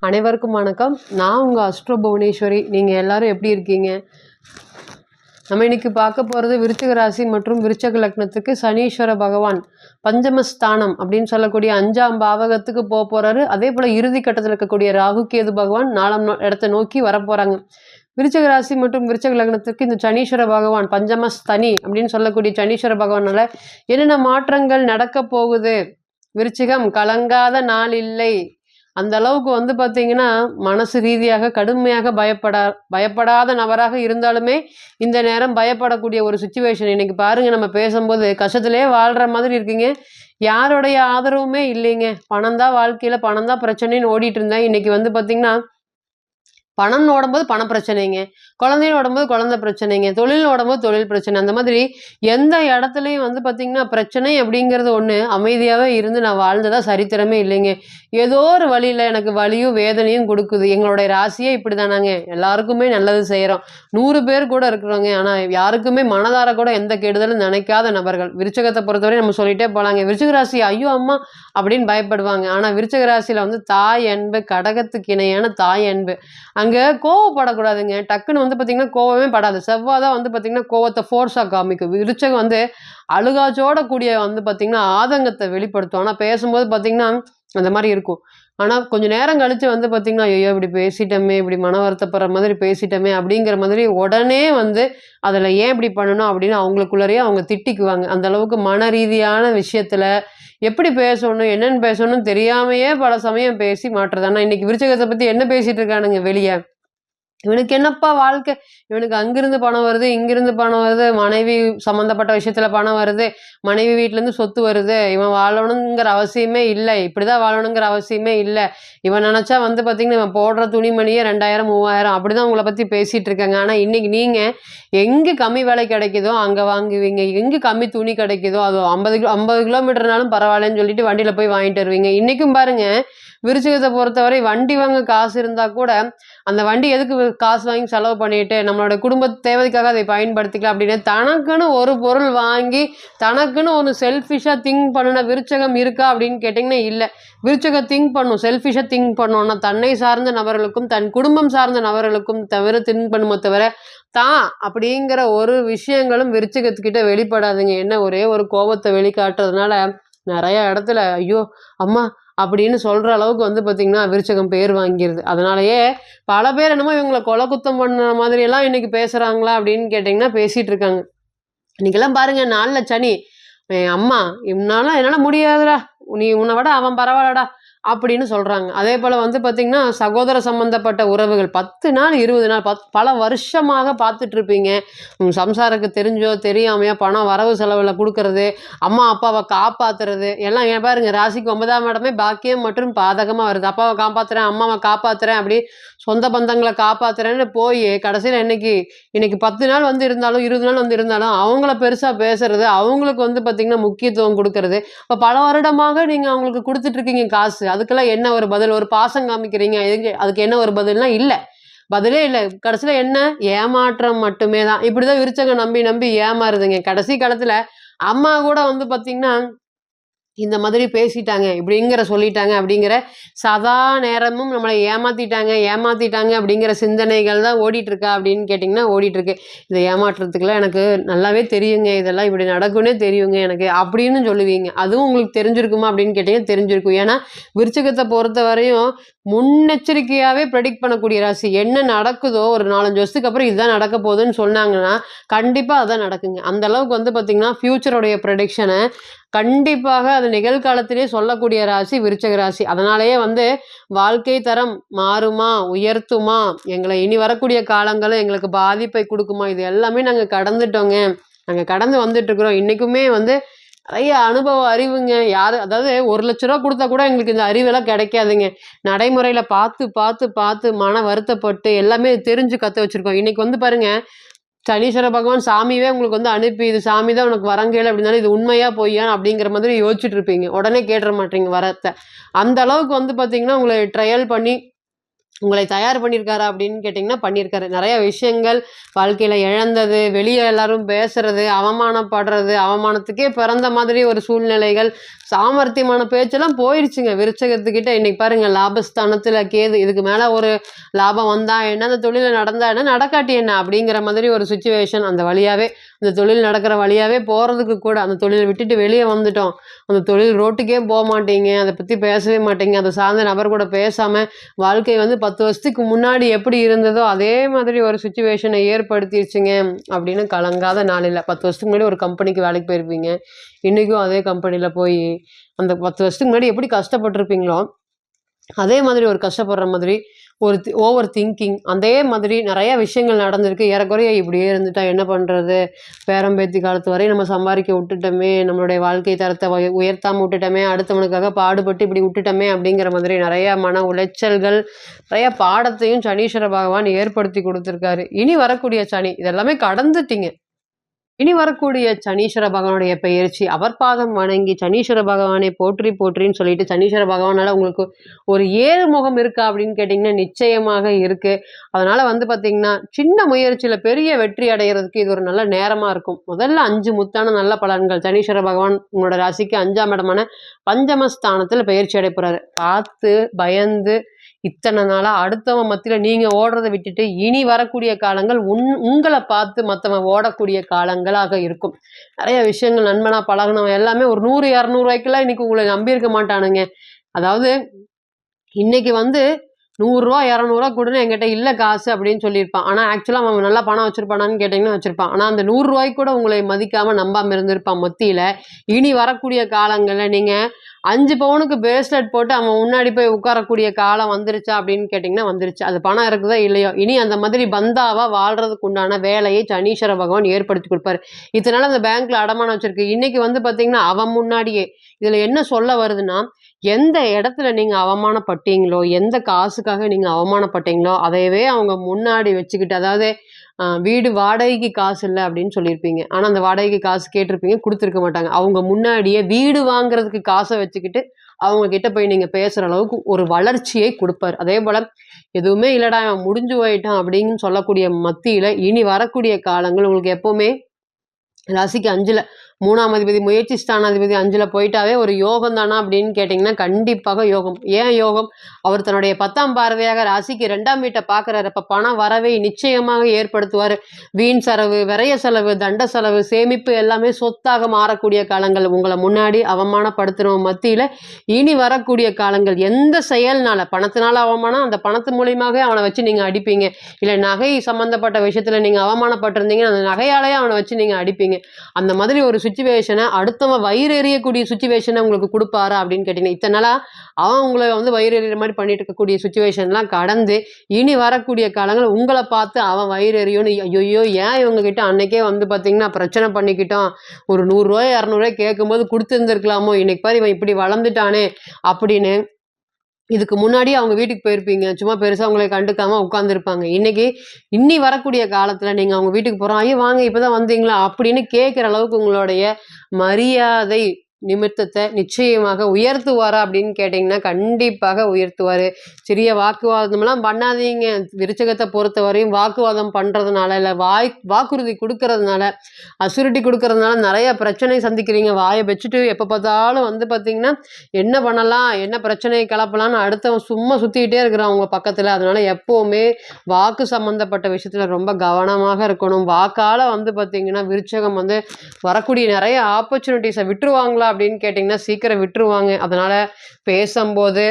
அனைவருக்கும் வணக்கம். நான் உங்கள் அஸ்ட்ரோ புவனேஸ்வரி. நீங்கள் எல்லாரும் எப்படி இருக்கீங்க? நம்ம இன்னைக்கு பார்க்க போகிறது விருச்சிக ராசி மற்றும் விருச்சக லக்னத்துக்கு சனீஸ்வர பகவான். பஞ்சமஸ்தானம் அப்படின்னு சொல்லக்கூடிய அஞ்சாம் பாவகத்துக்கு போக போகிறாரு அதே போல் இறுதி கட்டத்தில் இருக்கக்கூடிய ராகு கேது பகவான் நாலாம் நோ- இடத்தை நோக்கி வரப்போகிறாங்க விருச்சக ராசி மற்றும் விருச்சக லக்னத்துக்கு இந்த சனீஸ்வர பகவான் பஞ்சமஸ்தனி அப்படின்னு சொல்லக்கூடிய சனீஸ்வர பகவானால என்னென்ன மாற்றங்கள் நடக்க போகுது? விருச்சிகம் கலங்காத நாள் இல்லை. அந்த அளவுக்கு வந்து பார்த்தீங்கன்னா மனசு ரீதியாக கடுமையாக பயப்படா பயப்படாத நபராக இருந்தாலுமே இந்த நேரம் பயப்படக்கூடிய ஒரு சுச்சுவேஷன் இன்னைக்கு பாருங்க நம்ம பேசும்போது கஷ்டத்திலே வாழ்கிற மாதிரி இருக்கீங்க. யாருடைய ஆதரவுமே இல்லைங்க. பணம் தான் வாழ்க்கையில் பணம் தான் பிரச்சனைன்னு ஓடிட்டு இருந்தேன். இன்னைக்கு வந்து பார்த்தீங்கன்னா பணம் ஓடும்போது பண பிரச்சனைங்க. குழந்தைன்னு ஓடும்போது குழந்தை பிரச்சனைங்க. தொழில் ஓடும்போது தொழில் பிரச்சனை. அந்த மாதிரி எந்த இடத்துலையும் வந்து பார்த்தீங்கன்னா பிரச்சனை அப்படிங்கிறது ஒன்று அமைதியாகவே இருந்து நான் வாழ்ந்ததாக சரித்திரமே இல்லைங்க. ஏதோ ஒரு வழியில் எனக்கு வலியும் வேதனையும் கொடுக்குது. எங்களுடைய ராசியே இப்படி தானாங்க எல்லாருக்குமே நல்லது செய்கிறோம் நூறு பேர் கூட இருக்கிறோங்க. ஆனால் யாருக்குமே மனதார கூட எந்த கெடுதலும் நினைக்காத நபர்கள். விருச்சகத்தை பொறுத்தவரை நம்ம சொல்லிட்டே போகலாங்க விருச்சக ராசி ஐயோ அம்மா அப்படின்னு பயப்படுவாங்க. ஆனால் விருச்சக ராசியில் வந்து தாய் அன்பு கடகத்துக்கு இணையான தாய் அன்பு. அங்கே அங்கே கோவப்படக்கூடாதுங்க. டக்குன்னு வந்து பார்த்தீங்கன்னா கோவமே படாது. செவ்வாய் தான் வந்து பார்த்தீங்கன்னா கோவத்தை ஃபோர்ஸாக காமிக்கும். விருச்சகம் வந்து அழுகாச்சோட கூடிய வந்து பார்த்திங்கன்னா ஆதங்கத்தை வெளிப்படுத்தும். ஆனால் பேசும்போது பார்த்திங்கன்னா அந்த மாதிரி இருக்கும். ஆனால் கொஞ்சம் நேரம் கழித்து வந்து பார்த்திங்கன்னா ஐயோ இப்படி பேசிட்டோமே இப்படி மன வருத்தப்படுற மாதிரி பேசிட்டோமே அப்படிங்கிற மாதிரி உடனே வந்து அதில் ஏன் இப்படி பண்ணணும் அப்படின்னு அவங்களுக்குள்ளரையே அவங்க திட்டிக்குவாங்க. அந்த அளவுக்கு மன ரீதியான விஷயத்தில் எப்படி பேசணும் என்னென்னு பேசணும் தெரியாமையே பல சமயம் பேசி மாற்றுறது ஆனால் இன்னைக்கு விருச்சகத்தை பற்றி என்ன பேசிகிட்டு இருக்கானுங்க வெளியே? இவனுக்கு என்னப்பா வாழ்க்கை? இவனுக்கு அங்கிருந்து பணம் வருது இங்கிருந்து பணம் வருது மனைவி சம்மந்தப்பட்ட விஷயத்துல பணம் வருது மனைவி வீட்டிலேருந்து சொத்து வருது. இவன் வாழணுங்கிற அவசியமே இல்லை. இப்படிதான் வாழணுங்கிற அவசியமே இல்லை. இவன் நினச்சா வந்து பார்த்தீங்கன்னா இவன் போடுற துணிமணியே ரெண்டாயிரம் மூவாயிரம் அப்படிதான் உங்களை பற்றி பேசிட்டு இருக்காங்க. ஆனால் இன்னைக்கு நீங்கள் எங்கே கம்மி விலை கிடைக்குதோ அங்கே வாங்குவீங்க. எங்கே கம்மி துணி கிடைக்குதோ அது ஐம்பது கிலோ ஐம்பது கிலோமீட்டர்னாலும் பரவாயில்லன்னு சொல்லிட்டு வண்டியில் போய் வாங்கிட்டு வருவீங்க. இன்றைக்கும் பாருங்க விருச்சிகத்தை பொறுத்தவரை வண்டி வாங்க காசு இருந்தால் கூட அந்த வண்டி எதுக்கு காசு வாங்கி செலவு பண்ணிட்டு நம்மளோட குடும்ப தேவைக்காக அதை பயன்படுத்திக்கலாம் அப்படின்னு தனக்குன்னு ஒரு பொருள் வாங்கி தனக்குன்னு ஒரு செல்ஃபிஷாக திங்க் பண்ணின விருச்சகம் இருக்கா அப்படின்னு கேட்டிங்கன்னா இல்லை. விருச்சகம் திங்க் பண்ணும் செல்ஃபிஷாக திங்க் பண்ணோம்னா தன்னை சார்ந்த நபர்களுக்கும் தன் குடும்பம் சார்ந்த நபர்களுக்கும் தவிர திங்க் பண்ணுமோ தவிர தான் அப்படிங்கிற ஒரு விஷயங்களும் விருச்சகத்துக்கிட்ட வெளிப்படாதுங்க. என்ன ஒரே ஒரு கோபத்தை வெளிக்காட்டுறதுனால நிறைய இடத்துல ஐயோ அம்மா அப்படின்னு சொல்கிற அளவுக்கு வந்து பார்த்திங்கன்னா விருச்சகம் பேர் வாங்கிடுது அதனாலயே பல பேர் என்னமோ இவங்களை கொலை குத்தம் பண்ண மாதிரியெல்லாம் இன்னைக்கு பேசுகிறாங்களா அப்படின்னு கேட்டிங்கன்னா பேசிகிட்டு இருக்காங்க. இன்னைக்கெல்லாம் பாருங்கள் நாளில் சனி. என் அம்மா இவனால என்னால் முடியாதுடா. நீ உன்னை விட அவன் பரவாயில்லடா. அப்படின்னு சொல்கிறாங்க அதே போல் வந்து பார்த்திங்கன்னா சகோதர சம்பந்தப்பட்ட உறவுகள் பத்து நாள் இருபது நாள் பத் பல வருஷமாக பார்த்துட்ருப்பீங்க. சம்சாருக்கு தெரிஞ்சோ தெரியாமையோ பணம் வரவு செலவில் கொடுக்கறது அம்மா அப்பாவை காப்பாத்துறது எல்லாம் ஏன் பாருங்க ராசிக்கு ஒன்பதாம் இடமே பாக்கியம் மற்றும் பாதகமாக வருது. அப்பாவை காப்பாற்றுறேன் அம்மாவை காப்பாற்றுறேன் அப்படி சொந்த பந்தங்களை காப்பாத்துறேன்னு போய் கடைசியில் இன்னைக்கு இன்னைக்கு பத்து நாள் வந்து இருந்தாலும் இருபது நாள் வந்து இருந்தாலும் அவங்கள பெருசாக பேசுறது அவங்களுக்கு வந்து பார்த்திங்கன்னா முக்கியத்துவம் கொடுக்கறது. இப்போ பல வருடமாக நீங்கள் அவங்களுக்கு கொடுத்துட்டு இருக்கீங்க காசு. அதுக்கெல்லாம் என்ன ஒரு பதில்? ஒரு பாசம் காமிக்கிறீங்க. எதுக்கு? அதுக்கு என்ன ஒரு பதில்னா இல்லை. பதிலே இல்லை. கடைசியில் என்ன? ஏமாற்றம் மட்டுமே தான் இப்படி தான் விரிச்சங்க நம்பி நம்பி ஏமாறுதுங்க. கடைசி காலத்தில் அம்மா கூட வந்து பார்த்திங்கன்னா இந்த மாதிரி பேசிட்டாங்க இப்படிங்கிற சொல்லிட்டாங்க அப்படிங்கிற சதா நேரமும் நம்மளை ஏமாத்திட்டாங்க ஏமாத்திட்டாங்க அப்படிங்கிற சிந்தனைகள் தான் ஓடிட்டு இருக்கா அப்படின்னு கேட்டிங்கன்னா ஓடிட்டுருக்கு. இதை ஏமாற்றுறதுக்குலாம் எனக்கு நல்லாவே தெரியுங்க இதெல்லாம் இப்படி நடக்கும்னே தெரியுங்க எனக்கு அப்படின்னு சொல்லுவீங்க. அதுவும் உங்களுக்கு தெரிஞ்சிருக்குமா அப்படின்னு கேட்டிங்கன்னா தெரிஞ்சிருக்கும். ஏன்னா விருச்சகத்தை பொறுத்த வரையும் முன்னெச்சரிக்கையாகவே ப்ரெடிக்ட் பண்ணக்கூடிய ராசி என்ன நடக்குதோ ஒரு நாலஞ்சு வருஷத்துக்கு அப்புறம் இதுதான் நடக்க போகுதுன்னு சொன்னாங்கன்னா கண்டிப்பாக அதான் நடக்குங்க. அந்த அளவுக்கு வந்து பார்த்திங்கன்னா ஃப்யூச்சருடைய ப்ரெடிக்ஷனை கண்டிப்பாக அது நிகழ்காலத்திலே சொல்லக்கூடிய ராசி விருச்சக ராசி. அதனாலேயே வந்து வாழ்க்கை தரம் மாறுமா உயர்த்துமா எங்களை இனி வரக்கூடிய காலங்களில் எங்களுக்கு பாதிப்பை கொடுக்குமா இது எல்லாமே நாங்கள் கடந்துட்டோங்க. நாங்கள் கடந்து வந்துட்டுருக்குறோம். இன்றைக்குமே வந்து நிறைய அனுபவ அறிவுங்க. யார் அதாவது ஒரு லட்ச ரூபா கொடுத்தா கூட எங்களுக்கு இந்த அறிவெல்லாம் கிடைக்காதுங்க. நடைமுறையில் பார்த்து பார்த்து பார்த்து மன வருத்தப்பட்டு எல்லாமே தெரிஞ்சு கற்று வச்சுருக்கோம். இன்றைக்கி வந்து பாருங்கள் சனீஸ்வர பகவான் சாமியே உங்களுக்கு வந்து அனுப்பி இது சாமி தான் உனக்கு வரங்கேல அப்படின்னாலும் இது உண்மையாக பொய்யா அப்படிங்கிற மாதிரி யோசிச்சுட்டு இருப்பீங்க. உடனே கேட்டுற மாட்டீங்க வரத்தை. அந்த அளவுக்கு வந்து பார்த்தீங்கன்னா உங்களை ட்ரையல் பண்ணி உங்களை தயார் பண்ணியிருக்காரா அப்படின்னு கேட்டிங்கன்னா பண்ணியிருக்காரு. நிறைய விஷயங்கள் வாழ்க்கையில் இழந்தது வெளியே எல்லாரும் பேசுறது அவமானப்படுறது அவமானத்துக்கே பிறந்த மாதிரி ஒரு சூழ்நிலைகள் சாமர்த்தியமான பேச்செல்லாம் போயிடுச்சுங்க விருச்சகத்துக்கிட்ட இன்னைக்கு பாருங்கள் லாபஸ்தானத்தில் கேது இதுக்கு மேலே ஒரு லாபம் வந்தா என்ன அந்த தொழில் நடந்தா என்ன நடக்காட்டி என்ன அப்படிங்கிற மாதிரி ஒரு சுச்சுவேஷன் அந்த வழியாவே அந்த தொழில் நடக்கிற வழியாகவே போகிறதுக்கு கூட அந்த தொழிலை விட்டுட்டு வெளியே வந்துட்டோம். அந்த தொழில் ரோட்டுக்கே போக மாட்டீங்க அதை பற்றி பேசவே மாட்டீங்க. அதை சார்ந்த நபர் கூட பேசாமல் வாழ்க்கை வந்து பத்து வருஷத்துக்கு முன்னாடி எப்படி இருந்ததோ அதே மாதிரி ஒரு சுச்சுவேஷனை ஏற்படுத்திடுச்சுங்க அப்படின்னு கலங்காத நாளில். பத்து வருஷத்துக்கு முன்னாடி ஒரு கம்பெனிக்கு வேலைக்கு போயிருப்பீங்க. இன்றைக்கும் அதே கம்பெனியில் போய் அந்த பத்து வருஷத்துக்கு முன்னாடி எப்படி கஷ்டப்பட்டிருப்பீங்களோ அதே மாதிரி ஒரு கஷ்டப்படுற மாதிரி ஒரு ஓவர் திங்கிங் அதே மாதிரி நிறைய விஷயங்கள் நடந்திருக்கு. ஏறக்குறைய இப்படியே இருந்துட்டா என்ன பண்ணுறது பேரம்பேத்தி காலத்து வரை நம்ம சம்பாதிக்க விட்டுட்டோமே. நம்மளுடைய வாழ்க்கை தரத்தை உயர்த்தாமல் உயர்த்தாம விட்டுட்டோமே. அடுத்தவனுக்காக பாடுபட்டு இப்படி விட்டுட்டோமே அப்படிங்கிற மாதிரி நிறைய மன உளைச்சல்கள் நிறைய பாடத்தையும் சனீஸ்வர பகவான் ஏற்படுத்தி கொடுத்துருக்காரு. இனி வரக்கூடிய சனி இதெல்லாமே கடந்துட்டீங்க. இனி வரக்கூடிய சனீஸ்வர பகவானுடைய பயிற்சி அவர் பாதம் வணங்கி சனீஸ்வர பகவானை போற்றி போற்றின்னு சொல்லிட்டு சனீஸ்வர பகவானால உங்களுக்கு ஒரு ஏழு முகம் இருக்கா அப்படின்னு கேட்டிங்கன்னா நிச்சயமாக இருக்கு. அதனால வந்து பார்த்திங்கன்னா சின்ன முயற்சியில் பெரிய வெற்றி அடைகிறதுக்கு இது ஒரு நல்ல நேரமாக இருக்கும். முதல்ல அஞ்சு முத்தான நல்ல பலன்கள். சனீஸ்வர பகவான் உங்களோட ராசிக்கு அஞ்சாம் இடமான பஞ்சமஸ்தானத்தில் பயிற்சி அடைப்புறாரு பார்த்து பயந்து இத்தனை நாளாக அடுத்தவன் மத்தியில் நீங்கள் ஓடுறதை விட்டுட்டு இனி வரக்கூடிய காலங்கள் உன் உங்களை பார்த்து மற்றவன் ஓடக்கூடிய காலங்களாக இருக்கும். நிறைய விஷயங்கள் நண்பனா பழகினவன் எல்லாமே ஒரு நூறு இரநூறுவாய்க்கெல்லாம் இன்னைக்கு உங்களை நம்பியிருக்க மாட்டானுங்க. அதாவது இன்னைக்கு வந்து நூறுரூவா இரநூறுவா கொடுன்னு என்கிட்ட இல்லை காசு அப்படின்னு சொல்லியிருப்பான். ஆனால் ஆக்சுவலாக அவன் நல்லா பணம் வச்சுருப்பானான்னு கேட்டிங்கன்னா வச்சிருப்பான். ஆனால் அந்த நூறுரூவாய்க்கு கூட உங்களை மதிக்காமல் நம்பாமல் இருந்திருப்பான் மத்தியில். இனி வரக்கூடிய காலங்களில் நீங்கள் அஞ்சு பவுனுக்கு பிரேஸ்லெட் போட்டு அவன் முன்னாடி போய் உட்காரக்கூடிய காலம் வந்துருச்சா அப்படின்னு கேட்டிங்கன்னா வந்துருச்சு. அது பணம் இருக்குதோ இல்லையோ இனி அந்த மாதிரி பந்தாவாக வாழ்கிறதுக்கு உண்டான வேலையை சனீஸ்வர பகவான் ஏற்படுத்தி கொடுப்பாரு. இதனால அந்த பேங்க்ல அடமானம் வச்சிருக்கு. இன்னைக்கு வந்து பார்த்திங்கன்னா அவன் முன்னாடியே இதில் என்ன சொல்ல வருதுன்னா எந்த இடத்துல நீங்கள் அவமானப்பட்டீங்களோ எந்த காசுக்காக நீங்கள் அவமானப்பட்டீங்களோ அதையவே அவங்க முன்னாடி வச்சுக்கிட்டு அதாவது வீடு வாடகைக்கு காசு இல்லை அப்படின்னு சொல்லியிருப்பீங்க. ஆனால் அந்த வாடகைக்கு காசு கேட்டிருப்பீங்க கொடுத்துருக்க மாட்டாங்க. அவங்க முன்னாடியே வீடு வாங்குறதுக்கு காசை வச்சுக்கிட்டு அவங்க கிட்ட போய் நீங்கள் பேசுகிற அளவுக்கு ஒரு வளர்ச்சியை கொடுப்பாரு. அதே போல் எதுவுமே இல்லைடா அவன் முடிஞ்சு போயிட்டான் அப்படின்னு சொல்லக்கூடிய மத்தியில் இனி வரக்கூடிய காலங்கள் உங்களுக்கு எப்போவுமே ராசிக்கு அஞ்சில் மூணாம் அதிபதி முயற்சி ஸ்தானாதிபதி அஞ்சில் போயிட்டாவே ஒரு யோகம் தானா அப்படின்னு கேட்டிங்கன்னா கண்டிப்பாக யோகம். ஏன் யோகம்? அவர் தன்னுடைய பத்தாம் பார்வையாக ராசிக்கு ரெண்டாம் வீட்டை பார்க்குறாரு. அப்போ பணம் வரவை நிச்சயமாக ஏற்படுத்துவார். வீண் செலவு விரைய செலவு தண்ட செலவு சேமிப்பு எல்லாமே சொத்தாக மாறக்கூடிய காலங்கள். உங்களை முன்னாடி அவமானப்படுத்துகிறவங்க மத்தியில் இனி வரக்கூடிய காலங்கள். எந்த செயல்னால? பணத்தினால அவமானம் அந்த பணத்து மூலியமாகவே அவனை வச்சு நீங்கள் அடிப்பீங்க. இல்லை நகை சம்மந்தப்பட்ட விஷயத்தில் நீங்கள் அவமானப்பட்டிருந்தீங்கன்னா அந்த நகையாலேயே அவனை வச்சு நீங்கள் அடிப்பீங்க. அந்த மாதிரி ஒரு சுச்சுவேஷனை அடுத்தவன் வயிறு எறியக்கூடிய சுச்சுவேஷனை உங்களுக்கு கொடுப்பாரா அப்படின்னு கேட்டீங்கன்னா இத்தனை நாளாக அவன் உங்களை வந்து வயிறு எறிகிற மாதிரி பண்ணிட்டு இருக்கக்கூடிய சுச்சுவேஷன்லாம் கடந்து இனி வரக்கூடிய காலங்கள் உங்களை பார்த்து அவன் வயிறு எறியும்னு ஐயோ ஏன் இவங்க கிட்ட அன்னைக்கே வந்து பார்த்தீங்கன்னா பிரச்சனை பண்ணிக்கிட்டோம் ஒரு நூறுரூவாய் இரநூறுவாய் கேட்கும்போது கொடுத்துருந்துருக்கலாமோ? இன்னைக்கு பாரு இவன் இப்படி வளர்ந்துட்டானே அப்படின்னு இதுக்கு முன்னாடி அவங்க வீட்டுக்கு போயிருப்பீங்க. சும்மா பெருசாக அவங்களை கண்டுக்காமல் உட்காந்துருப்பாங்க இன்னைக்கு இன்னி வரக்கூடிய காலத்தில் நீங்கள் அவங்க வீட்டுக்கு போகிறோம் ஐயோ வாங்க இப்போ தான் வந்தீங்களா? அப்படின்னு கேட்குற அளவுக்கு உங்களுடைய மரியாதை நிமித்தத்தை நிச்சயமாக உயர்த்துவாரா அப்படின்னு கேட்டிங்கன்னா கண்டிப்பாக உயர்த்துவார். சிறிய வாக்குவாதம்லாம் பண்ணாதீங்க. விருச்சகத்தை பொறுத்த வரையும் வாக்குவாதம் பண்ணுறதுனால இல்லை வாய் வாக்குறுதி கொடுக்கறதுனால அசுரிட்டி கொடுக்கறதுனால நிறைய பிரச்சனை சந்திக்கிறீங்க. வாயை வச்சுட்டு எப்போ பார்த்தாலும் வந்து பார்த்தீங்கன்னா என்ன பண்ணலாம் என்ன பிரச்சனையை கிளப்பலாம்னு அடுத்தவன் சும்மா சுற்றிக்கிட்டே இருக்கிறான் அவங்க பக்கத்தில். அதனால் எப்போவுமே வாக்கு சம்மந்தப்பட்ட விஷயத்தில் ரொம்ப கவனமாக இருக்கணும். வாக்கால் வந்து பார்த்தீங்கன்னா விருச்சகம் வந்து வரக்கூடிய நிறைய ஆப்பர்ச்சுனிட்டிஸை விட்டுருவாங்களா அப்படின்னு கேட்டிங்கன்னா சீக்கிரம் விட்டுருவாங்க. அதனால் பேசும்போது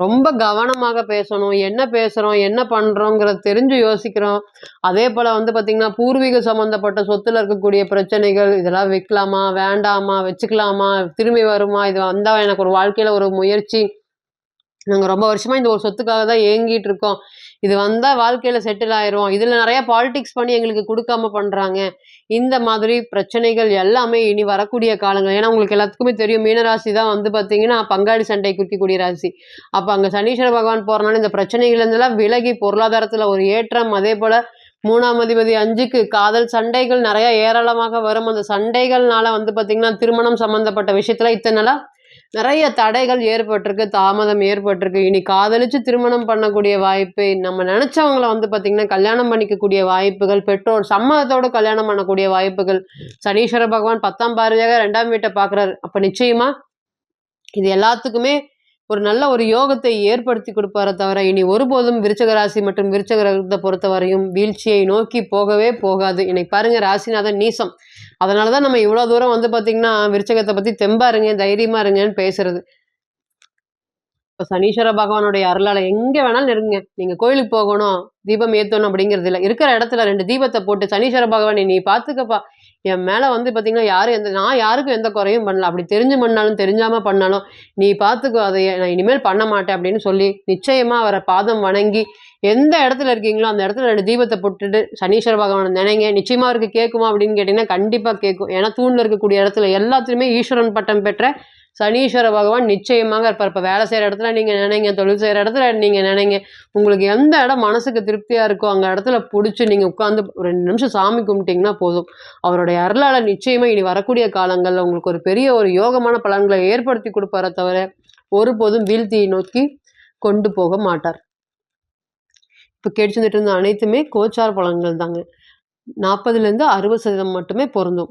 ரொம்ப கவனமாக பேசணும். என்ன பேசுகிறோம் என்ன பண்ணுறோங்கிறத தெரிஞ்சு யோசிக்கிறோம். அதே போல் வந்து பார்த்திங்கன்னா பூர்வீக சம்மந்தப்பட்ட சொத்தில் இருக்கக்கூடிய பிரச்சனைகள் இதெல்லாம் வைக்கலாமா வேண்டாமா வச்சுக்கலாமா திரும்பி வருமா இது வந்தால் எனக்கு ஒரு வாழ்க்கையில் ஒரு முயற்சி. நாங்கள் ரொம்ப வருஷமாக இந்த ஒரு சொத்துக்காக தான் ஏங்கிட்டு இருக்கோம். இது வந்தால் வாழ்க்கையில் செட்டில் ஆயிரும். இதில் நிறைய பாலிடிக்ஸ் பண்ணி எங்களுக்கு கொடுக்காம பண்ணுறாங்க இந்த மாதிரி பிரச்சனைகள் எல்லாமே இனி வரக்கூடிய காலங்கள். ஏன்னா உங்களுக்கு எல்லாத்துக்குமே தெரியும் மீனராசி தான் வந்து பார்த்தீங்கன்னா பங்காளி சண்டை குறிக்கக்கூடிய ராசி. அப்போ அங்கே சனீஸ்வர பகவான் போகிறனால இந்த பிரச்சனைகள்லேருந்துலாம் விலகி பொருளாதாரத்தில் ஒரு ஏற்றம் அதே போல் மூணாம் அதிபதி அஞ்சுக்கு காதல் சண்டைகள் நிறைய ஏராளமாக வரும். அந்த சண்டைகள்னால வந்து பார்த்தீங்கன்னா திருமணம் சம்மந்தப்பட்ட விஷயத்தில் இத்தனை நாளாக நிறைய தடைகள் ஏற்பட்டிருக்கு தாமதம் ஏற்பட்டிருக்கு. இனி காதலிச்சு திருமணம் பண்ணக்கூடிய வாய்ப்பு நம்ம நினைச்சவங்கள வந்து பார்த்திங்கன்னா கல்யாணம் பண்ணிக்கக்கூடிய வாய்ப்புகள் பெற்றோர் சம்மதத்தோட கல்யாணம் பண்ணக்கூடிய வாய்ப்புகள். சனீஸ்வர பகவான் பத்தாம் பார்வையாக ரெண்டாம் வீட்டை பார்க்குறாரு. அப்போ நிச்சயமா இது எல்லாத்துக்குமே ஒரு நல்ல ஒரு யோகத்தை ஏற்படுத்தி கொடுப்பாரே தவிர இனி ஒருபோதும் விருச்சக ராசி மற்றும் விருச்சக கிரகத்தை பொறுத்தவரையும் வீழ்ச்சியை நோக்கி போகவே போகாது. இன்னைக்கு பாருங்க ராசிநாதன் நீசம். அதனால தான் நம்ம இவ்வளோ தூரம் வந்து பார்த்தீங்கன்னா விருச்சகத்தை பற்றி தெம்பா இருங்க தைரியமா இருங்கன்னு பேசுறது. இப்போ சனீஸ்வர பகவானுடைய அருளால் எங்கே வேணாலும் நெருங்க நீங்கள் கோயிலுக்கு போகணும் தீபம் ஏற்றணும் அப்படிங்கிறது இல்லை. இருக்கிற இடத்துல ரெண்டு தீபத்தை போட்டு சனீஸ்வர பகவானை நீ பார்த்துக்கப்பா என் மேலே வந்து பார்த்தீங்கன்னா யாரும் எந்த நான் யாருக்கும் எந்த குறையும் பண்ணல. அப்படி தெரிஞ்சு பண்ணாலும் தெரிஞ்சாமல் பண்ணாலும் நீ பார்த்துக்கோ அதை நான் இனிமேல் பண்ண மாட்டேன் அப்படின்னு சொல்லி நிச்சயமாக அவரை பாதம் வணங்கி எந்த இடத்துல இருக்கீங்களோ அந்த இடத்துல ரெண்டு தீபத்தை போட்டுட்டு சனீஸ்வர பகவான் நினைங்க. நிச்சயமாக அவருக்கு கேட்குமா அப்படின்னு கேட்டிங்கன்னா கண்டிப்பாக கேட்கும். ஏன்னா தூணில் இருக்கக்கூடிய இடத்துல எல்லாத்துலேயுமே ஈஸ்வரன் பட்டம் பெற்ற சனீஸ்வர பகவான் நிச்சயமாக இருப்பார். இப்போ வேலை செய்கிற இடத்துல நீங்கள் நினைங்க தொழில் செய்கிற இடத்துல நீங்கள் நினைங்க. உங்களுக்கு எந்த இடம் மனசுக்கு திருப்தியாக இருக்கோ அங்கே இடத்துல பிடிச்சி நீங்கள் உட்காந்து ரெண்டு நிமிஷம் சாமி கும்பிட்டிங்கன்னா போதும். அவருடைய அருளால் நிச்சயமாக இனி வரக்கூடிய காலங்களில் உங்களுக்கு ஒரு பெரிய ஒரு யோகமான பலன்களை ஏற்படுத்தி கொடுப்பாரே தவிர ஒருபோதும் வீழ்த்தியை நோக்கி கொண்டு போக மாட்டார். இப்போ கேட்டு இருந்த அனைத்துமே கோச்சார் பலன்கள் தாங்க. நாற்பதுலேருந்து அறுபது சதவீதம் மட்டுமே பொருந்தும்.